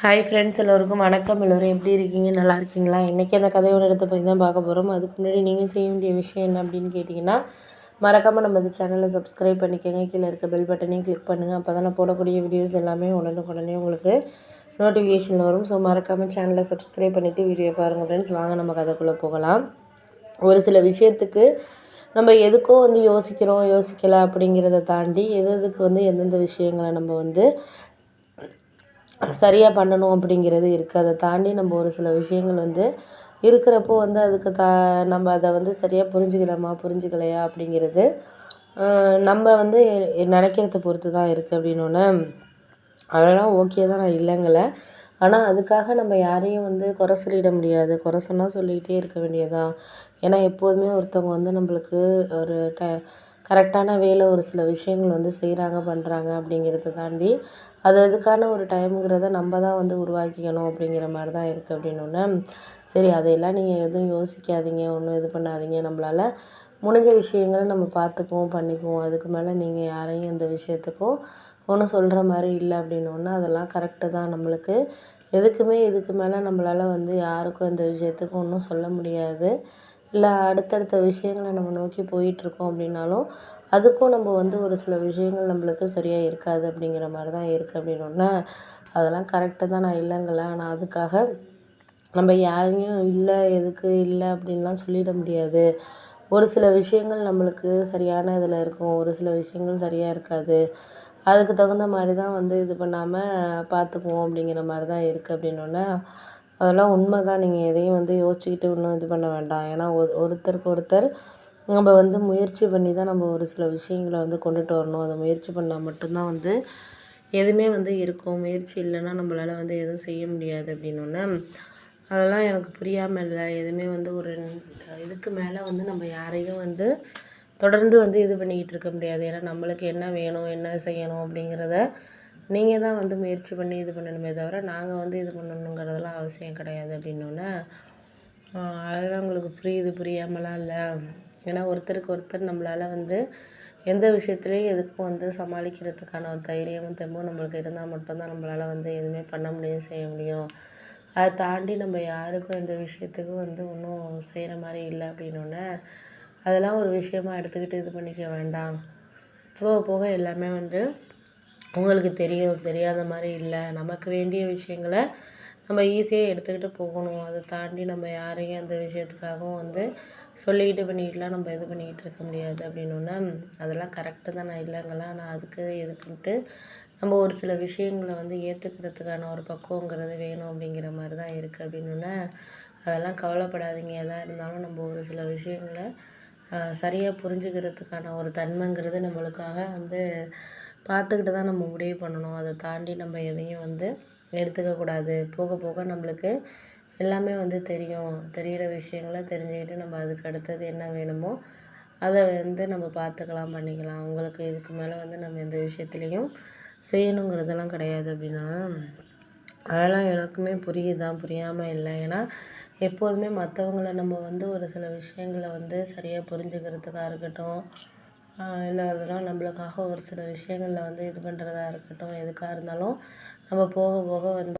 Hi friends எல்லோருக்கும் வணக்கம். எல்லோரும் எப்படி இருக்கீங்க? நல்லா இருக்கீங்களா? இன்றைக்கி அந்த கதையோட இடத்த பற்றி தான் பார்க்க போகிறோம் அதுக்கு முன்னாடி நீங்கள் செய்ய வேண்டிய விஷயம் என்ன அப்படின்னு கேட்டிங்கன்னா மறக்காமல் நம்ம இந்த சேனலை சப்ஸ்கிரைப் பண்ணிக்கோங்க. கீழே இருக்க பெல் பட்டனையும் கிளிக் பண்ணுங்கள் அப்போ தான் நான் போடக்கூடிய வீடியோஸ் எல்லாமே உடனே உங்களுக்கு நோட்டிஃபிகேஷன் வரும். ஸோ மறக்காமல் சேனலை சப்ஸ்கிரைப் பண்ணிவிட்டு வீடியோ பாருங்கள் ஃப்ரெண்ட்ஸ் வாங்க நம்ம கதைக்குள்ளே போகலாம். ஒரு சில விஷயத்துக்கு நம்ம எதுக்கோ வந்து யோசிக்கிறோம் யோசிக்கலை அப்படிங்கிறத தாண்டி எது எதுக்கு வந்து எந்தெந்த விஷயங்களை நம்ம வந்து சரியாக பண்ணணும் அப்படிங்கிறது இருக்குது அதை தாண்டி நம்ம ஒரு சில விஷயங்கள் வந்து இருக்கிறப்போ வந்து அதுக்கு தா நம்ம அதை வந்து சரியாக புரிஞ்சுக்கிறோமா புரிஞ்சுக்கலையா அப்படிங்கிறது நம்ம வந்து நினைக்கிறத பொறுத்து தான் இருக்குது அப்படின்னோடனே அதெல்லாம் ஓகே தான். நான் இல்லைங்கலை. ஆனால் அதுக்காக நம்ம யாரையும் வந்து குறை சொல்லிட முடியாது. குறை சொன்னால் சொல்லிக்கிட்டே இருக்க வேண்டியதான் ஏன்னா எப்போதுமே ஒருத்தவங்க வந்து நம்மளுக்கு ஒரு ட கரெக்டான வேலை ஒரு சில விஷயங்கள் வந்து செய்கிறாங்க பண்ணுறாங்க அப்படிங்கிறத தாண்டி அது அதுக்கான ஒரு டைமுங்கிறத நம்ம தான் வந்து உருவாக்கிக்கணும் அப்படிங்கிற மாதிரி தான் இருக்குது அப்படின்னோடனே சரி அதையெல்லாம் நீங்கள் எதுவும் யோசிக்காதீங்க ஒன்றும் இது பண்ணாதீங்க. நம்மளால் முடிஞ்ச விஷயங்களை நம்ம பார்த்துக்குவோம் பண்ணிக்குவோம். அதுக்கு மேலே நீங்கள் யாரையும் இந்த விஷயத்துக்கும் ஒன்றும் சொல்கிற மாதிரி இல்லை அப்படின்னோடனே அதெல்லாம் கரெக்டு தான். நம்மளுக்கு எதுக்குமே இதுக்கு மேலே நம்மளால் வந்து யாருக்கும் இந்த விஷயத்துக்கும் ஒன்றும் சொல்ல முடியாது. இல்லை அடுத்தடுத்த விஷயங்கள நம்ம நோக்கி போயிட்டுருக்கோம் அப்படின்னாலும் அதுக்கும் நம்ம வந்து ஒரு சில விஷயங்கள் நம்மளுக்கு சரியாக இருக்காது அப்படிங்கிற மாதிரி தான் இருக்குது அப்படின்னோடனே அதெல்லாம் கரெக்டு தான். நான் இல்லைங்கல ஆனால் அதுக்காக நம்ம யாரையும் இல்லை எதுக்கு இல்லை அப்படின்லாம் சொல்லிட முடியாது. ஒரு சில விஷயங்கள் நம்மளுக்கு சரியான இதில் இருக்கும் ஒரு சில விஷயங்கள் சரியாக இருக்காது. அதுக்கு தகுந்த மாதிரி தான் வந்து இது பண்ணாமல் பார்த்துக்குவோம் அப்படிங்கிற மாதிரி தான் இருக்குது அப்படின்னோடனே அதெல்லாம் உண்மை தான் நீங்கள் எதையும் வந்து யோசிச்சுக்கிட்டு ஒன்றும் இது பண்ண வேண்டாம். ஏன்னா ஒரு ஒருத்தருக்கு ஒருத்தர் நம்ம வந்து முயற்சி பண்ணி தான் நம்ம ஒரு சில விஷயங்களை வந்து கொண்டுட்டு வரணும். அதை முயற்சி பண்ணால் மட்டும்தான் வந்து எதுவுமே வந்து இருக்கும். முயற்சி இல்லைன்னா நம்மளால் வந்து எதுவும் செய்ய முடியாது அப்படின்னோடனே அதெல்லாம் எனக்கு புரியாமல் இல்லை. எதுவுமே வந்து ஒரு இதுக்கு மேலே வந்து நம்ம யாரையும் வந்து தொடர்ந்து வந்து இது பண்ணிக்கிட்டு இருக்க முடியாது. ஏன்னா நம்மளுக்கு என்ன வேணும் என்ன செய்யணும் அப்படிங்கிறத நீங்கள் தான் வந்து முயற்சி பண்ணி இது பண்ணணுமே தவிர நாங்கள் வந்து இது பண்ணணுங்கிறதெல்லாம் அவசியம் கிடையாது அப்படின்னோடனே அதுதான் உங்களுக்கு புரியுது புரியாமலாம் இல்லை. ஏன்னா ஒருத்தருக்கு ஒருத்தர் நம்மளால் வந்து எந்த விஷயத்துலையும் எதுக்கும் வந்து சமாளிக்கிறதுக்கான ஒரு தைரியமும் தெம்பும் நம்மளுக்கு இருந்தால் மட்டும்தான் நம்மளால் வந்து எதுவுமே பண்ண முடியும் செய்ய முடியும். அதை தாண்டி நம்ம யாருக்கும் எந்த விஷயத்துக்கும் வந்து ஒன்றும் செய்கிற மாதிரி இல்லை அப்படின்னோடனே அதெல்லாம் ஒரு விஷயமா எடுத்துக்கிட்டு இது பண்ணிக்க வேண்டாம். போக போக எல்லாமே வந்து உங்களுக்கு தெரியும் தெரியாத மாதிரி இல்லை. நமக்கு வேண்டிய விஷயங்களை நம்ம ஈஸியாக எடுத்துக்கிட்டு போகணும். அதை தாண்டி நம்ம யாரையும் அந்த விஷயத்துக்காகவும் வந்து சொல்லிக்கிட்டு பண்ணிக்கிட்டுலாம் நம்ம இது பண்ணிக்கிட்டு இருக்க முடியாது அப்படின்னோடனே அதெல்லாம் கரெக்டு தான். நான் இல்லைங்கலாம் நான் அதுக்கு எதுக்குன்ட்டு நம்ம ஒரு சில விஷயங்களை வந்து ஏற்றுக்கிறதுக்கான ஒரு பக்குவங்கிறது வேணும் அப்படிங்கிற மாதிரி தான் இருக்குது அப்படின்னோடனே அதெல்லாம் கவலைப்படாதீங்க. எதாக இருந்தாலும் நம்ம ஒரு சில விஷயங்களை சரியாக புரிஞ்சுக்கிறதுக்கான ஒரு தன்மைங்கிறது நம்மளுக்காக வந்து பார்த்துக்கிட்டு தான் நம்ம முடிவு பண்ணணும். அதை தாண்டி நம்ம எதையும் வந்து எடுத்துக்கக்கூடாது போக போக நம்மளுக்கு எல்லாமே வந்து தெரியும். தெரிகிற விஷயங்கள தெரிஞ்சுக்கிட்டு நம்ம அதுக்கு அடுத்தது என்ன வேணுமோ அதை வந்து நம்ம பார்த்துக்கலாம் பண்ணிக்கலாம். உங்களுக்கு இதுக்கு மேலே வந்து நம்ம எந்த விஷயத்துலையும் செய்யணுங்கிறதெல்லாம் கிடையாது அப்படின்னா அதெல்லாம் எனக்குமே புரியுதுதான் புரியாமல் இல்லை. ஏன்னா எப்போதுமே மற்றவங்கள நம்ம வந்து ஒரு சில விஷயங்களை வந்து சரியாக புரிஞ்சுக்கிறதுக்காக இருக்கட்டும் இல்லை நம்மளுக்காக ஒரு சில விஷயங்களில் வந்து இது பண்ணுறதா இருக்கட்டும் எதுக்காக இருந்தாலும் நம்ம போக போக வந்து